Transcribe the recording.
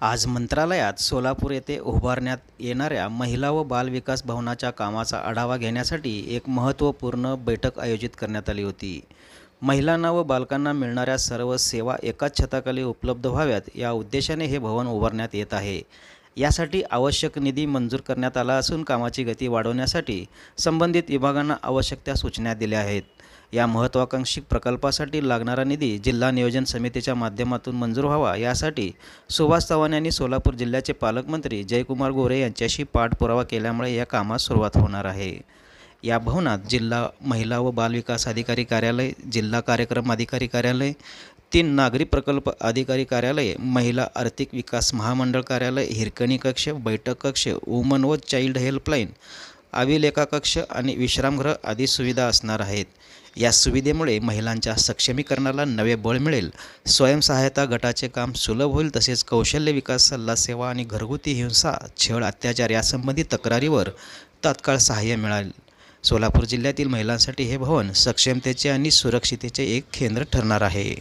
आज मंत्रालयात सोलापूर येथे उभारण्यात येणाऱ्या महिला व बालविकास भवनाच्या कामाचा आढावा घेण्यासाठी एक महत्त्वपूर्ण बैठक आयोजित करण्यात आली होती. महिलांना व बालकांना मिळणाऱ्या सर्व सेवा एकाच छताखाली उपलब्ध व्हाव्यात या उद्देशाने हे भवन उभारण्यात येत आहे. यासाठी आवश्यक निधी मंजूर करण्यात आला असून कामाची गती वाढवण्यासाठी संबंधित विभागांना आवश्यक त्या सूचना दिल्या आहेत. या महत्त्वाकांक्षी प्रकल्पासाठी लागणारा निधी जिल्हा नियोजन समितीच्या माध्यमातून मंजूर व्हावा यासाठी सुभाष चव्हाण यांनी सोलापूर जिल्ह्याचे पालकमंत्री जयकुमार गोरे यांच्याशी पाठपुरावा केल्यामुळे या कामास सुरुवात होणार आहे. या भवनात जिल्हा महिला व बालविकास अधिकारी कार्यालय जिल्हा कार्यक्रम अधिकारी कार्यालय तीन नागरी प्रकल्प अधिकारी कार्यालय महिला आर्थिक विकास महामंडळ कार्यालय हिरकणी कक्ष बैठक कक्ष वुमन व चाइल्ड हेल्पलाईन अभिलेखा कक्ष आणि विश्रामगृह आदी सुविधा असणार आहेत. या सुविधेमुळे महिलांच्या सक्षमीकरणाला नवे बळ मिळेल. स्वयंसहायता गटाचे काम सुलभ होईल तसेच कौशल्य विकास सल्ला सेवा आणि घरगुती हिंसा छळ अत्याचार यासंबंधी तक्रारीवर तात्काळ सहाय्य मिळेल. सोलापूर जिल्ह्यातील महिलांसाठी हे भवन सक्षमतेचे आणि सुरक्षितेचे एक केंद्र ठरणार आहे.